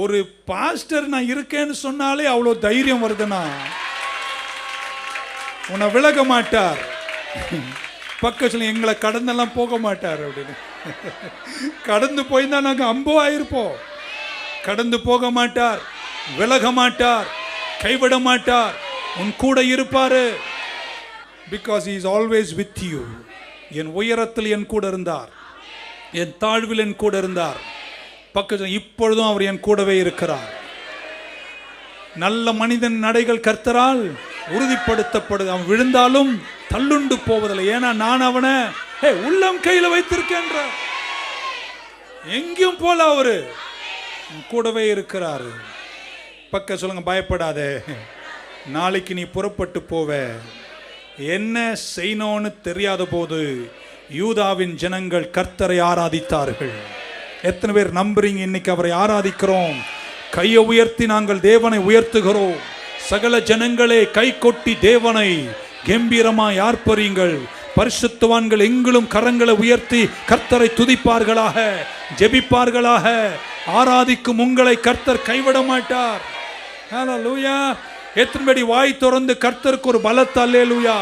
ஒரு பாஸ்டர் நான் இருக்கேன்னு சொன்னாலே அவ்வளோ தைரியம் வருதுன்னா உன்னை விலக மாட்டார். பக்கத்தில் எங்களை கடந்தெல்லாம் போக மாட்டார் அப்படின்னு. கடந்து போய் தான் நாங்கள் அம்போ ஆயிருப்போம் கடந்து போக மாட்டார் விலக மாட்டார் கைவிட மாட்டார். உன் கூட இருப்பார். Because is always with you என் உயரத்தில் என் கூட இருந்தார். என் தாழ்வில் என் கூட இருந்தார். பக்கத்தில் இப்பொழுதும் அவர் என் கூடவே இருக்கிறார். நல்ல மனிதன் நடைகள் கர்த்தரால் உறுதிப்படுத்தப்படுது அவன் விழுந்தாலும் தள்ளுண்டு போவதில்லை. ஏன்னா நான் அவனை "ஹே, உள்ளம் கையில வைத்திருக்கேன்ற எங்கேயும் போல அவரு. உன் கூடவே இருக்கிறாரு. பக்க சொல்லுங்க பயப்படாதே. நாளைக்கு நீ புறப்பட்டு போவ. என்ன செய்யணும்னு தெரியாத போது யூதாவின் ஜனங்கள் கர்த்தரை ஆராதித்தார்கள். எத்தனை பேர் நம்புறீங்க? இன்னைக்கு அவரை ஆராதிக்கிறோம். கையை உயர்த்தி நாங்கள் தேவனை உயர்த்துகிறோம். சகல ஜனங்களே கை கொட்டி தேவனை கம்பீரமாய் ஆர்ப்பரியுங்கள். பரிசுத்துவான்கள் எங்கிலும் கரங்களை உயர்த்தி கர்த்தரை துதிப்பார்களாக ஜெபிப்பார்களாக. ஆராதிக்கும் உங்களை கர்த்தர் கைவிட மாட்டார். லூயா எத்தனைபடி வாய் திறந்து கர்த்தருக்கு ஒரு பலத்த அல்லேலூயா.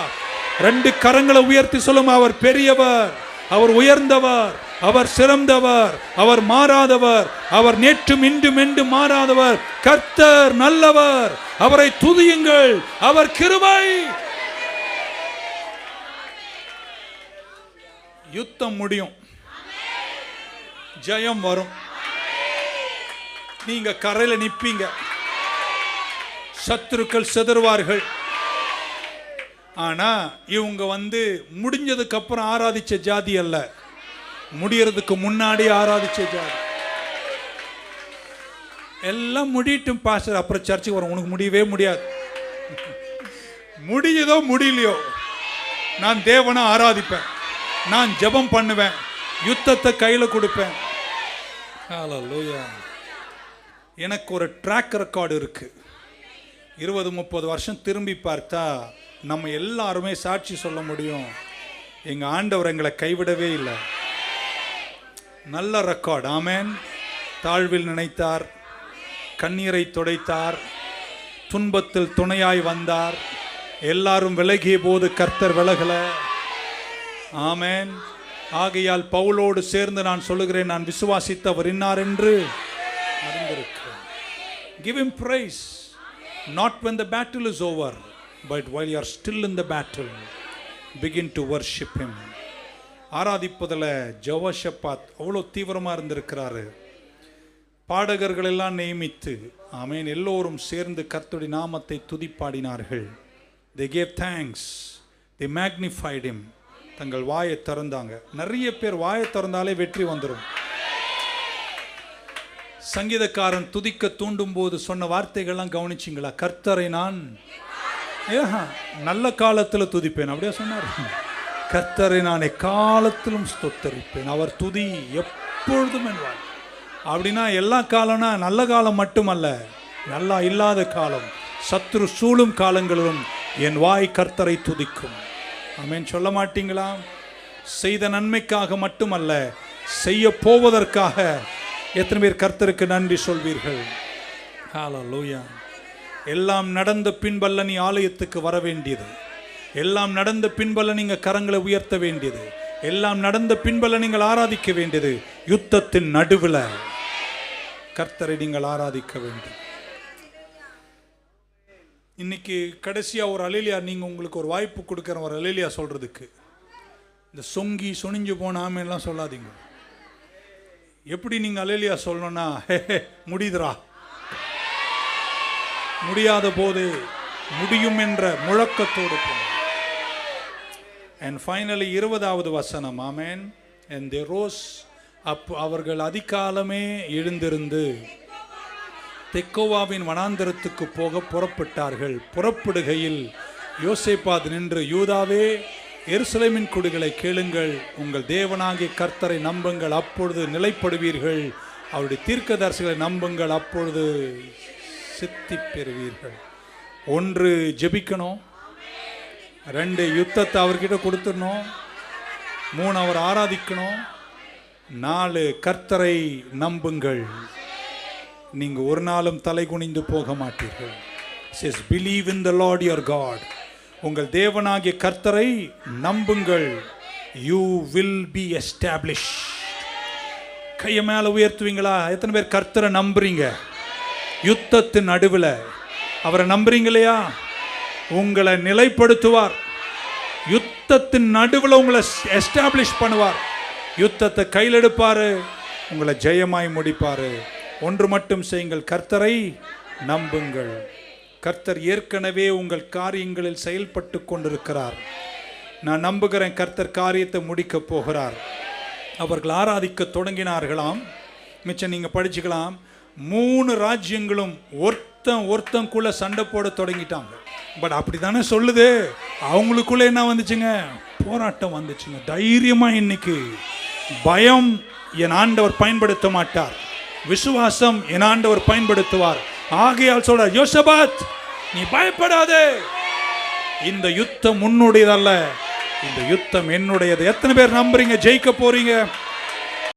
ரெண்டு கரங்களை உயர்த்தி சொல்லும் அவர் பெரியவர். அவர் உயர்ந்தவர் அவர் சிறந்தவர் அவர் மாறாதவர் அவர் நேற்றும் இன்றும் என்று மாறாதவர். கர்த்தர் நல்லவர். அவரை துதியுங்கள். அவர் கிருபை. யுத்தம் முடியும். ஜெயம் வரும். நீங்க கரையில் நிற்பீங்க சத்துருக்கள் சிதறுவார்கள். ஆனால் இவங்க வந்து முடிஞ்சதுக்கு அப்புறம் ஆராதிச்ச ஜாதி அல்ல. முடியறதுக்கு முன்னாடி ஆராதிச்ச ஜாதி. எல்லாம் முடியட்டும் பாஸ்டர். அப்புறம் சர்ச்சுக்கு வரும். உனக்கு முடியவே முடியாது. முடியுதோ முடியலையோ நான் தேவனை ஆராதிப்பேன். நான் ஜெபம் பண்ணுவேன். யுத்தத்தை கையில் கொடுப்பேன். எனக்கு ஒரு ட்ராக் ரெக்கார்டு இருக்குது இருபது முப்பது வருஷம் திரும்பி பார்த்தா நம்ம எல்லாருமே சாட்சி சொல்ல முடியும். எங்க ஆண்டவர் எங்களை கைவிடவே இல்லை. நல்ல ரெக்கார்ட் ஆமேன். தாழ்வில் நினைத்தார். கண்ணீரை துடைத்தார். துன்பத்தில் துணையாய் வந்தார். எல்லாரும் விலகிய போது கர்த்தர் விலகல. ஆமேன். ஆகையால் பவுலோடு சேர்ந்து நான் சொல்லுகிறேன் நான் விசுவாசித்தவர் இன்னார் என்று அறிந்திருக்கிறேன். Give him praise Not when the battle is over, but while you are still in the battle, begin to worship him. ஆராதிப்பதில் ஜவஷப்பாத் அவ்வளோ தீவிரமாக இருந்திருக்கிறாரு. பாடகர்கள் எல்லாம் நியமித்து ஆமேன் எல்லோரும் சேர்ந்து கர்த்தடி நாமத்தை துதிப்பாடினார்கள். தி கேவ் தேங்க்ஸ் தி மேக்னிஃபைடிம் தங்கள் வாயை திறந்தாங்க. நிறைய பேர் வாயை திறந்தாலே வெற்றி வந்துடும் சங்கீதக்காரன் துதிக்க தூண்டும் போது சொன்ன வார்த்தைகள்லாம் கவனிச்சிங்களா? கர்த்தரை நான் ஏஹா, நல்ல காலத்தில் துதிப்பேன். அப்படியே சொன்னார். கர்த்தரை நான் எக்காலத்திலும் ஸ்தொத்தரிப்பேன். அவர் துதி எப்பொழுதும் என்பார் அப்படின்னா எல்லா காலம்னா நல்ல காலம் மட்டுமல்ல நல்லா இல்லாத காலம் சத்ரு சூழும் காலங்களிலும் என் வாய் கர்த்தரை துதிக்கும். அமேன் சொல்ல மாட்டீங்களா? செய்த நன்மைக்காக மட்டுமல்ல செய்ய போவதற்காக எத்தனை பேர் கர்த்தருக்கு நன்றி சொல்வீர்கள்? ஹalleluya. எல்லாம் நடந்த பின்பல்ல நீ ஆலயத்துக்கு வர வேண்டியது. எல்லாம் நடந்த பின்பல்ல நீங்கள் கரங்களை உயர்த்த வேண்டியது. எல்லாம் நடந்த பின்பல்ல நீங்கள் ஆராதிக்க வேண்டியது. யுத்தத்தின் நடுவில் கர்த்தரை நீங்கள் ஆராதிக்க வேண்டும். இன்னைக்கு கடைசியாக ஒரு அலிலியா நீங்கள் உங்களுக்கு ஒரு வாய்ப்பு கொடுக்குற ஒரு அலிலியா சொல்கிறதுக்கு இந்த சொங்கி சொனிஞ்சு போன ஆமையெல்லாம் சொல்லாதீங்க. எப்படி நீங்கள் அலேலியா சொல்லணும்னா "ஹே, முடியுதுடா முடியாத போது முடியும் என்ற முழக்கத்தோடு அண்ட் ஃபைனலி இருபதாவது வசனம் ஆமேன். அண்ட் தே ரோஸ் அப் அவர்கள் அதிகாலமே எழுந்திருந்து தெக்கோவாவின் வனாந்தரத்துக்கு போக புறப்பட்டார்கள். புறப்படுகையில் யோசேப்பாத் நின்று யூதாவே எருசலேமின் குடிகளை கேளுங்கள். உங்கள் தேவனாகிய கர்த்தரை நம்புங்கள். அப்பொழுது நிலைப்படுவீர்கள். அவருடைய தீர்க்கதரிசிகளை நம்புங்கள். அப்பொழுது சித்தி பெறுவீர்கள். ஒன்று ஜெபிக்கணும். ரெண்டு யுத்தத்தை அவர்கிட்ட கொடுத்துடணும். மூணு அவர் ஆராதிக்கணும். நாலு கர்த்தரை நம்புங்கள். நீங்கள் ஒரு நாளும் தலை குனிந்து போக மாட்டீர்கள். Believe in the Lord your God உங்கள் தேவனாகிய கர்த்தரை நம்புங்கள். யூ வில் பி எஸ்டாப்ளிஷ் கையை மேலே உயர்த்துவீங்களா? எத்தனை பேர் கர்த்தரை நம்புறீங்க? யுத்தத்தின் நடுவில். அவரை நம்புறீங்களையா? உங்களை நிலைப்படுத்துவார். யுத்தத்தின் நடுவில் உங்களை எஸ்டாப்ளிஷ் பண்ணுவார். யுத்தத்தை கையில் எடுப்பார். உங்களை ஜெயமாய் முடிப்பார். ஒன்று மட்டும் செய்யுங்கள். கர்த்தரை நம்புங்கள். கர்த்தர் ஏற்கனவே உங்கள் காரியங்களில் செயல்பட்டு கொண்டிருக்கிறார். நான் நம்புகிறேன் கர்த்தர் காரியத்தை முடிக்கப் போகிறார். அவர்கள் ஆராதிக்க தொடங்கினார்களாம். மிச்சம் நீங்கள் படிச்சுக்கலாம். மூணு ராஜ்யங்களும் ஒருத்தன் ஒருத்தங்குள்ள சண்டை போட தொடங்கிட்டாங்க. பட் அப்படி தானே சொல்லுது? அவங்களுக்குள்ள என்ன வந்துச்சுங்க? போராட்டம் வந்துச்சுங்க. தைரியமாக இன்னைக்கு. பயம் என் ஆண்டவர் பயன்படுத்த மாட்டார். விசுவாசம் என் ஆண்டவர் பயன்படுத்துவார். ஆகையால் சொல்ற யோசபாத் நீ பயப்படாதே. இந்த யுத்தம் உன்னுடையதல்ல. இந்த யுத்தம் என்னுடையது. எத்தனை பேர் நம்புறீங்க? ஜெயிக்க போறீங்க?